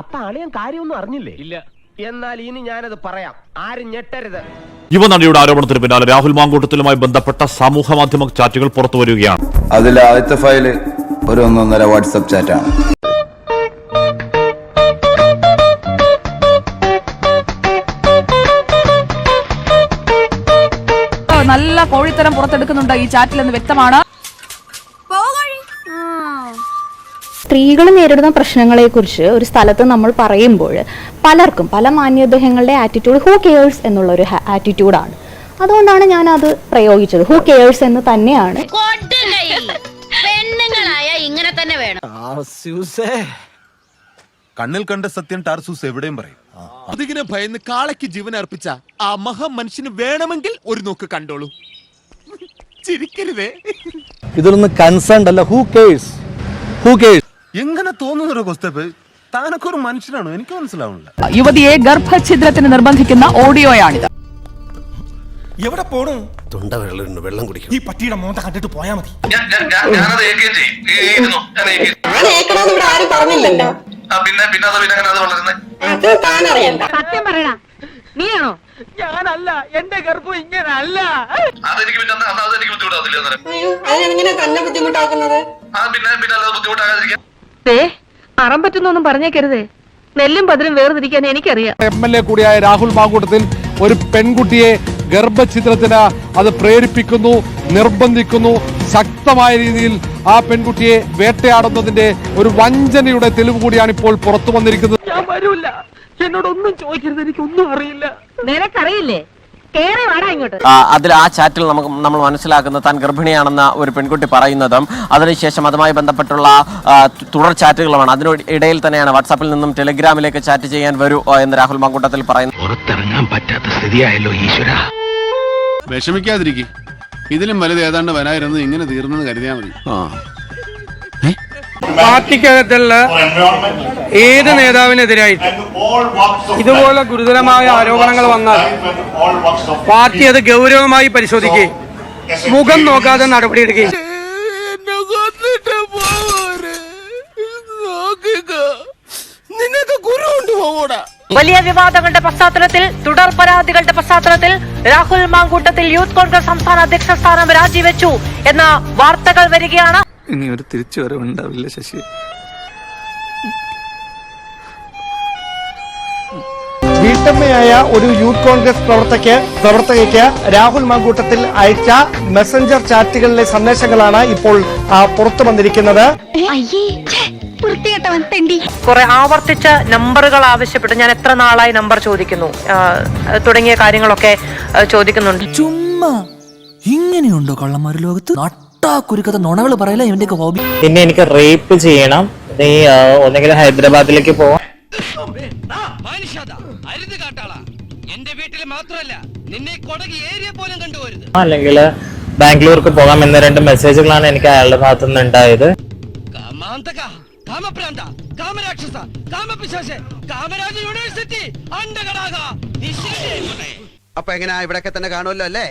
അപ്പൊ അളിയൻ കാര്യമൊന്നും അറിഞ്ഞില്ലേ? ഇല്ല. എന്നാൽ ഇനി ഞാനത് പറയാം. ആരും ഞെട്ടരുത്. യുവനടിയുടെ ആരോപണത്തിന് പിന്നാലെ രാഹുൽ മാങ്കൂട്ടത്തിലുമായി ബന്ധപ്പെട്ട സമൂഹ മാധ്യമ ചാറ്റുകൾ പുറത്തു വരികയാണ്. അതിൽ ആദ്യത്തെ ഫയൽ ഒരു ഒന്നൊന്നര വാട്സപ്പ് ചാറ്റാണ്. നല്ല കോഴിത്തരം പുറത്തെടുക്കുന്നുണ്ട് ഈ ചാറ്റിൽ എന്ന് വ്യക്തമാണ്. സ്ത്രീകൾ നേരിടുന്ന പ്രശ്നങ്ങളെക്കുറിച്ച് ഒരു സ്ഥലത്ത് നമ്മൾ പറയുമ്പോൾ പലർക്കും പല മാന്യദേഹങ്ങളുടെ ആറ്റിറ്റ്യൂഡ് ഹൂ കെയേഴ്സ് എന്നുള്ള ഒരു ആറ്റിറ്റ്യൂഡാണ് അതുകൊണ്ടാണ് ഞാൻ അത് പ്രയോഗിച്ചത്. ഹൂ കെയേഴ്സ് എന്ന് തന്നെയാണ്. ഇങ്ങനെ തന്നെ വേണം. കണ്ണിൽ കണ്ട സത്യം ടാർസൂസ് എവിടെയും പറയും. അതിങ്ങനെ ഭയന്ന് കാളയ്ക്ക് ജീവൻ അർപ്പിച്ച ആ മഹാ മനുഷ്യന് വേണമെങ്കിൽ ഒരു നോക്ക് കണ്ടോളൂ. ചിരിക്കരുതേ. ഇതിലൊന്നും കൺസേൺ അല്ല. ഹൂ കേഴ്സ് ഹൂ കേഴ്സ് എങ്ങനെ തോന്നുന്നൊരു കൊസ്തപ്പ് താനൊക്കെ ഒരു മനുഷ്യനാണോ? എനിക്ക് മനസ്സിലാവുന്നില്ല. യുവതിയെ ഗർഭഛിദ്രത്തിന് നിർബന്ധിക്കുന്ന ഓഡിയോയാണിത്. എവിടെ പോണു? തൊണ്ട വെള്ളം വെള്ളം കുടിക്കും ഈ പട്ടിയുടെ മോന്ത കണ്ടിട്ട് പോയാ മതി. പിന്നെ പിന്നെ അത് പിന്നെ അങ്ങനെ അത് വളരുന്നത് സത്യം പറയണ. നീയാണോ? ഞാനല്ല. എന്റെ ഗർഭം ഇങ്ങനെ അല്ല അതെനിക്ക് പിന്നെ ആ പിന്നെ പിന്നെ അല്ലാതെ ബുദ്ധിമുട്ടാകാതിരിക്കാൻ അറം പറ്റുന്നൊന്നും പറഞ്ഞേക്കരുതേ. നെല്ലും പതിലും വേർതിരിക്കാൻ എനിക്കറിയാം. എം എൽ എ കൂടിയായ രാഹുൽ മാങ്കൂട്ടത്തിൽ ഒരു പെൺകുട്ടിയെ ഗർഭഛിദ്രത്തിന് അത് പ്രേരിപ്പിക്കുന്നു നിർബന്ധിക്കുന്നു. ശക്തമായ രീതിയിൽ ആ പെൺകുട്ടിയെ വേട്ടയാടുന്നതിന്റെ ഒരു വഞ്ചനയുടെ തെളിവ് കൂടിയാണ് ഇപ്പോൾ പുറത്തു വന്നിരിക്കുന്നത്. ഞാൻ വരൂല എന്നോടൊന്നും ചോദിക്കരുത്. എനിക്കൊന്നും അറിയില്ല. നിനക്കറിയില്ലേ? അതിൽ ആ ചാറ്റിൽ നമുക്ക് നമ്മൾ മനസ്സിലാക്കുന്ന താൻ ഗർഭിണിയാണെന്ന ഒരു പെൺകുട്ടി പറയുന്നതും അതിനുശേഷം അതുമായി ബന്ധപ്പെട്ടുള്ള തുടർ ചാറ്റുകളുമാണ്. അതിന് ഇടയിൽ തന്നെയാണ് വാട്സാപ്പിൽ നിന്നും ടെലിഗ്രാമിലേക്ക് ചാറ്റ് ചെയ്യാൻ വരൂ എന്ന് രാഹുൽ മങ്കൂട്ടത്തിൽ പറയുന്നു. പുറത്തിറങ്ങാൻ പറ്റാത്ത സ്ഥിതിയായല്ലോ ഈശ്വര. വിഷമിക്കാതിരിക്കും. ഇതിലും വലുത് ഏതാണ്ട് വരായിരുന്നു ഇങ്ങനെ തീർന്നെന്ന് കരുതിയാൽ മതി. പാർട്ടിക്കകത്തുള്ള ഏത് നേതാവിനെതിരായിട്ട് ഇതുപോലെ ഗുരുതരമായ ആരോപണങ്ങൾ വന്നാൽ പാർട്ടി അത് ഗൗരവമായി പരിശോധിക്കുകയും മുഖം നോക്കാതെ നടപടിയെടുക്കുകയും വലിയ വിവാദങ്ങളുടെ പശ്ചാത്തലത്തിൽ തുടർ പരാതികളുടെ പശ്ചാത്തലത്തിൽ രാഹുൽ മാങ്കൂട്ടത്തിൽ യൂത്ത് കോൺഗ്രസ് സംസ്ഥാന അധ്യക്ഷ സ്ഥാനം രാജിവെച്ചു എന്ന വാർത്തകൾ വരികയാണ്. ഇനി ഒരു തിരിച്ചു വരവുണ്ടാവില്ല ശശി. വീട്ടമ്മയായ ഒരു യൂത്ത് കോൺഗ്രസ് പ്രവർത്തക പ്രവർത്തകയ്ക്ക് രാഹുൽ മാങ്കൂട്ടത്തിൽ അയച്ച മെസ്സഞ്ചർ ചാറ്റുകളിലെ സന്ദേശങ്ങളാണ് ഇപ്പോൾ പുറത്തു വന്നിരിക്കുന്നത്. കുറെ ആവർത്തിച്ച നമ്പറുകൾ ആവശ്യപ്പെട്ടു ഞാൻ എത്ര നാളായി നമ്പർ ചോദിക്കുന്നു. തുടങ്ങിയ കാര്യങ്ങളൊക്കെ ചോദിക്കുന്നുണ്ട്. ചുമ്മാ ഇങ്ങനെയുണ്ടോ കള്ളന്മാർ ലോകത്ത്? നട്ടാ കുരുക്കഥ? നുണകൾ പറയില്ല ഇവന്റെ ഹോബി പിന്നെ എനിക്ക് റേപ്പ് ചെയ്യണം. നീ ഒന്നെങ്കിൽ ഹൈദരാബാദിലേക്ക് പോവാം എന്റെ വീട്ടിൽ മാത്രമല്ല നിന്നെ കൊടകി ഏരിയ പോലും കണ്ടുപോരുത്. അല്ലെങ്കിൽ ബാംഗ്ലൂർക്ക് പോകാം എന്ന രണ്ട് മെസ്സേജുകളാണ് എനിക്ക് അയാളുടെ ഭാഗത്തു നിന്ന് ഉണ്ടായത്. കാമാന്തക കാമപ്രാന്ത കാമരാക്ഷസ കാമപിശാശ കാമരാജ യൂണിവേഴ്സിറ്റി അണ്ടകടാക അപ്പൊ എങ്ങനെയാ ഇവിടൊക്കെ തന്നെ കാണുമല്ലോ അല്ലേ?